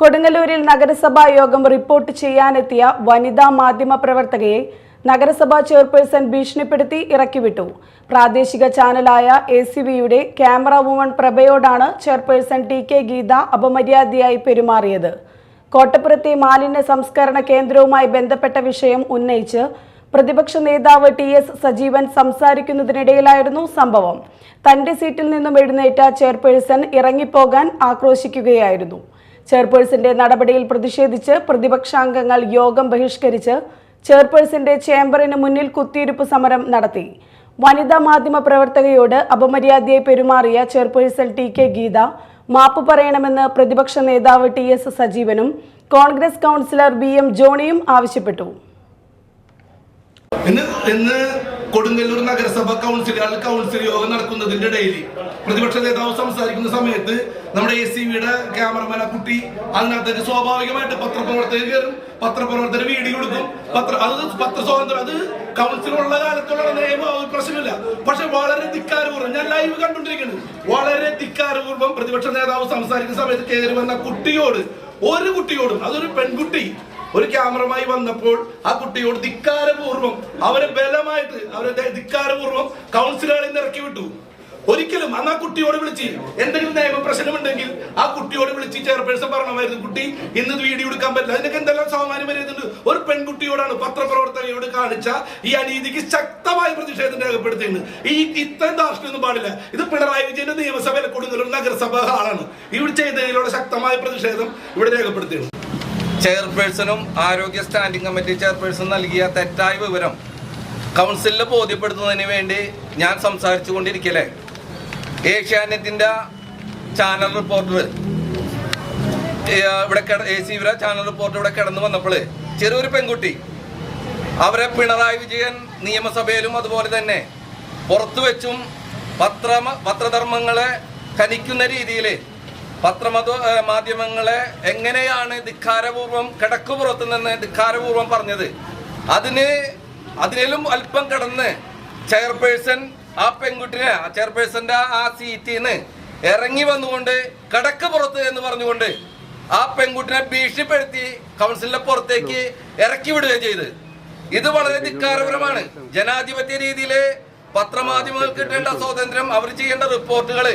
കൊടുങ്ങല്ലൂരിൽ നഗരസഭാ യോഗം റിപ്പോർട്ട് ചെയ്യാനെത്തിയ വനിതാ മാധ്യമ പ്രവർത്തകയെ നഗരസഭാ ചെയർപേഴ്സൺ ഭീഷണിപ്പെടുത്തി ഇറക്കിവിട്ടു. പ്രാദേശിക ചാനലായ എ സി വിയുടെ ക്യാമറ വുമൺ പ്രഭയോടാണ് ചെയർപേഴ്സൺ ടി കെ ഗീത അപമര്യാദയായി പെരുമാറിയത്. കോട്ടപ്പുറത്തെ മാലിന്യ സംസ്കരണ കേന്ദ്രവുമായി ബന്ധപ്പെട്ട വിഷയം ഉന്നയിച്ച് പ്രതിപക്ഷ നേതാവ് ടി എസ് സജീവൻ സംസാരിക്കുന്നതിനിടയിലായിരുന്നു സംഭവം. തന്റെ സീറ്റിൽ നിന്നും എഴുന്നേറ്റ ചെയർപേഴ്സൺ ഇറങ്ങിപ്പോകാൻ ആക്രോശിക്കുകയായിരുന്നു. ചെയർപേഴ്സന്റെ നടപടിയിൽ പ്രതിഷേധിച്ച് പ്രതിപക്ഷാംഗങ്ങൾ യോഗം ബഹിഷ്കരിച്ച് ചെയർപേഴ്സന്റെ ചേംബറിന് മുന്നിൽ കുത്തിയിരുപ്പ് സമരം നടത്തി. വനിതാ മാധ്യമ പ്രവർത്തകയോട് അപമര്യാദയെ പെരുമാറിയ ചെയർപേഴ്സൺ ടി കെ ഗീത മാപ്പ് പറയണമെന്ന് പ്രതിപക്ഷ നേതാവ് ടി എസ് സജീവനും കോൺഗ്രസ് കൗൺസിലർ ബി എം ജോണിയും ആവശ്യപ്പെട്ടു. കൊടുങ്ങല്ലൂർ നഗരസഭ കൗൺസിൽ അൽ കൗൺസിൽ യോഗം നടക്കുന്നതിന്റെ ഇടയിൽ പ്രതിപക്ഷ നേതാവ് സംസാരിക്കുന്ന സമയത്ത് നമ്മുടെ എ സി വിയുടെ ക്യാമറമാൻ കുട്ടി അതിനകത്തേക്ക് സ്വാഭാവികമായിട്ട് പത്രപ്രവർത്തകർ കയറും. പത്രപ്രവർത്തകർ വീഡിയോ കൊടുക്കും. പത്ര അത് പത്ര സ്വാതന്ത്ര്യം അത് കൗൺസിലുള്ള കാലത്തുള്ള നിയമം പ്രശ്നമില്ല. പക്ഷെ വളരെ ധിക്കാരപൂർവം ഞാൻ ലൈവ് കണ്ടുകൊണ്ടിരിക്കുന്നു. വളരെ ധിക്കാരപൂർവം പ്രതിപക്ഷ നേതാവ് സംസാരിക്കുന്ന സമയത്ത് കയറി വന്ന കുട്ടിയോട് ഒരു കുട്ടിയോടും അതൊരു പെൺകുട്ടി ഒരു ക്യാമറമായി വന്നപ്പോൾ ആ കുട്ടിയോട് ധിക്കാരപൂർവം അവരെ ബലമായിട്ട് അവരെ ധിക്കാരപൂർവം കൗൺസിലുകളിൽ നിന്ന് ഇറക്കി വിട്ടു. ഒരിക്കലും അന്ന് ആ കുട്ടിയോട് വിളിച്ച് എന്തെങ്കിലും നിയമ പ്രശ്നമുണ്ടെങ്കിൽ ആ കുട്ടിയോട് വിളിച്ച് ചെയർപേഴ്സൺ പറഞ്ഞമായിരുന്നു കുട്ടി ഇന്ന് വീഡിയോ എടുക്കാൻ പറ്റില്ല. അതിനൊക്കെ എന്തെല്ലാം സാമാന്യം വരുന്നുണ്ട്? ഒരു പെൺകുട്ടിയോടാണ് പത്രപ്രവർത്തകയോട് കാണിച്ച ഈ അനീതിക്ക് ശക്തമായ പ്രതിഷേധം രേഖപ്പെടുത്തിയിട്ടുണ്ട് ഈ ഇത്രയും ധാർഷ്ട്യമൊന്നും പാടില്ല. ഇത് പിണറായി വിജയന്റെ നിയമസഭയിലെ കൊടുങ്ങല്ലൂർ നഗരസഭ ഹാളാണ്. ഇവിടെ ചെയ്തതിലൂടെ ശക്തമായ പ്രതിഷേധം ഇവിടെ രേഖപ്പെടുത്തിയിട്ടുണ്ട്. ചെയർപേഴ്സണും ആരോഗ്യ സ്റ്റാൻഡിംഗ് കമ്മിറ്റി ചെയർപേഴ്സൺ നൽകിയ തെറ്റായ വിവരം കൗൺസിലിൽ ബോധ്യപ്പെടുത്തുന്നതിന് വേണ്ടി ഞാൻ സംസാരിച്ചു കൊണ്ടിരിക്കലേ ഏഷ്യാനെറ്റിന്റെ ചാനൽ റിപ്പോർട്ടർ ഇവിടെ എ സി വിര ചാനൽ റിപ്പോർട്ടർ ഇവിടെ കിടന്നു വന്നപ്പോൾ ചെറിയൊരു പെൺകുട്ടി അവരെ പിണറായി വിജയൻ നിയമസഭയിലും അതുപോലെ തന്നെ പുറത്തു വെച്ചും പത്ര പത്രധർമ്മങ്ങളെ ഖനിക്കുന്ന രീതിയിൽ പത്രമത മാധ്യമങ്ങളെ എങ്ങനെയാണ് ധിക്കാരപൂർവം കിടക്കുപുറത്ത് നിന്ന് ധിക്കാരപൂർവം പറഞ്ഞത്? അതിന് അതിലും അല്പം കടന്ന് ചെയർപേഴ്സൺ ആ പെൺകുട്ടിനെ ആ ചെയർപേഴ്സന്റെ ആ സീറ്റിൽ നിന്ന് ഇറങ്ങി വന്നുകൊണ്ട് കിടക്ക് പുറത്ത് എന്ന് പറഞ്ഞുകൊണ്ട് ആ പെൺകുട്ടിനെ ഭീഷണിപ്പെടുത്തി കൗൺസിലിന്റെ പുറത്തേക്ക് ഇറക്കി വിടുകയും ചെയ്ത്. ഇത് വളരെ ധിക്കാരപരമാണ്. ജനാധിപത്യ രീതിയിൽ പത്രമാധ്യമങ്ങൾക്ക് കിട്ടേണ്ട സ്വാതന്ത്ര്യം അവർ ചെയ്യേണ്ട റിപ്പോർട്ടുകൾ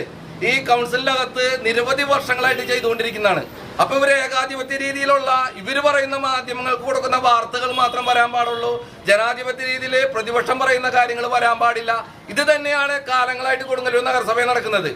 ഈ കൗൺസിലിനകത്ത് നിരവധി വർഷങ്ങളായിട്ട് ചെയ്തുകൊണ്ടിരിക്കുന്നതാണ്. അപ്പൊ ഇവർ ഏകാധിപത്യ രീതിയിലുള്ള ഇവർ പറയുന്ന മാധ്യമങ്ങൾക്ക് കൊടുക്കുന്ന വാർത്തകൾ മാത്രം വരാൻ പാടുള്ളൂ. ജനാധിപത്യ രീതിയിൽ പ്രതിപക്ഷം പറയുന്ന കാര്യങ്ങൾ വരാൻ പാടില്ല. ഇത് തന്നെയാണ് കാലങ്ങളായിട്ട് കൊടുങ്ങല്ലൂർ നഗരസഭയിൽ നടക്കുന്നത്.